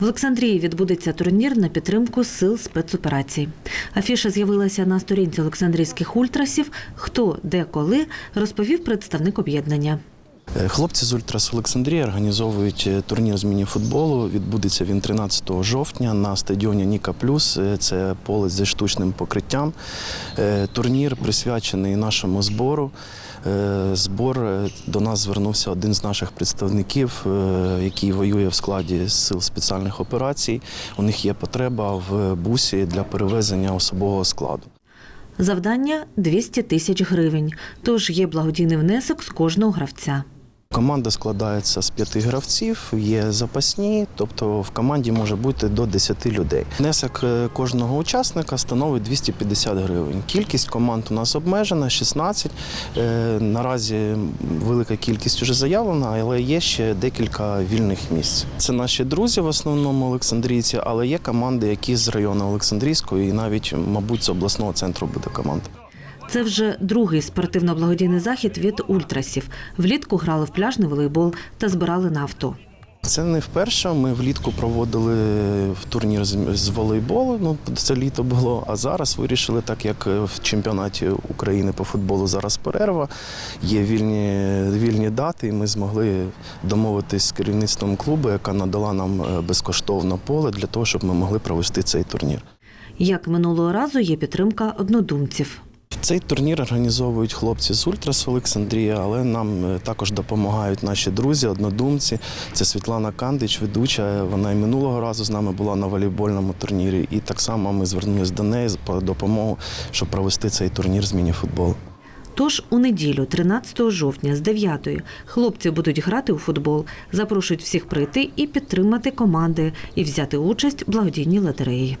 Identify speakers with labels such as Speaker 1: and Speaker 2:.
Speaker 1: В Олександрії відбудеться турнір на підтримку сил спецоперацій. Афіша з'явилася на сторінці Олександрійських ультрасів. Хто, де, коли розповів представник об'єднання.
Speaker 2: Е, Хлопці з Ультрас Олександрія організовують е, турнір з мініфутболу. Відбудеться він 13 жовтня на стадіоні Ніка Плюс. Е, Це поле зі штучним покриттям. Турнір присвячений нашому збору. Збор до нас звернувся один з наших представників, який воює в складі сил спеціальних операцій. У них є потреба в бусі для перевезення особового складу.
Speaker 1: Завдання 200 тисяч гривень. Тож є благодійний внесок з кожного гравця.
Speaker 2: Команда складається з п'яти гравців, є запасні, тобто в команді може бути до 10 людей. Внесок е, кожного учасника становить 250 гривень. Кількість команд у нас обмежена 16. Е, Наразі велика кількість вже заявлена, але є ще декілька вільних місць. Це наші друзі в основному олександрійці, але є команди, які з району Олександрійського і навіть, мабуть, з обласного центру буде команда.
Speaker 1: Це вже другий спортивно-благодійний захід від ультрасів. Влітку грали в пляжний волейбол та збирали нафту.
Speaker 2: Це не вперше. Ми влітку проводили в турнір з, волейболу. Ну це літо було. А зараз вирішили, так як в чемпіонаті України по футболу зараз перерва, є вільні, вільні дати, і ми змогли домовитись з керівництвом клубу, яка надала нам е, безкоштовно поле для того, щоб ми могли провести цей турнір.
Speaker 1: Як минулого разу є підтримка однодумців.
Speaker 2: Цей турнір організовують хлопці з Ультрас Олександрія, але нам е, також допомагають наші друзі, однодумці. Це Світлана Кандич, ведуча. Вона і минулого разу з нами була на волейбольному турнірі. І так само ми звернулися до неї по допомогу, щоб провести цей турнір з мініфутболу.
Speaker 1: Тож у неділю, 13 жовтня, з 9 хлопці будуть грати у футбол. Запрошують всіх прийти і підтримати команди і взяти участь в благодійній лотереї.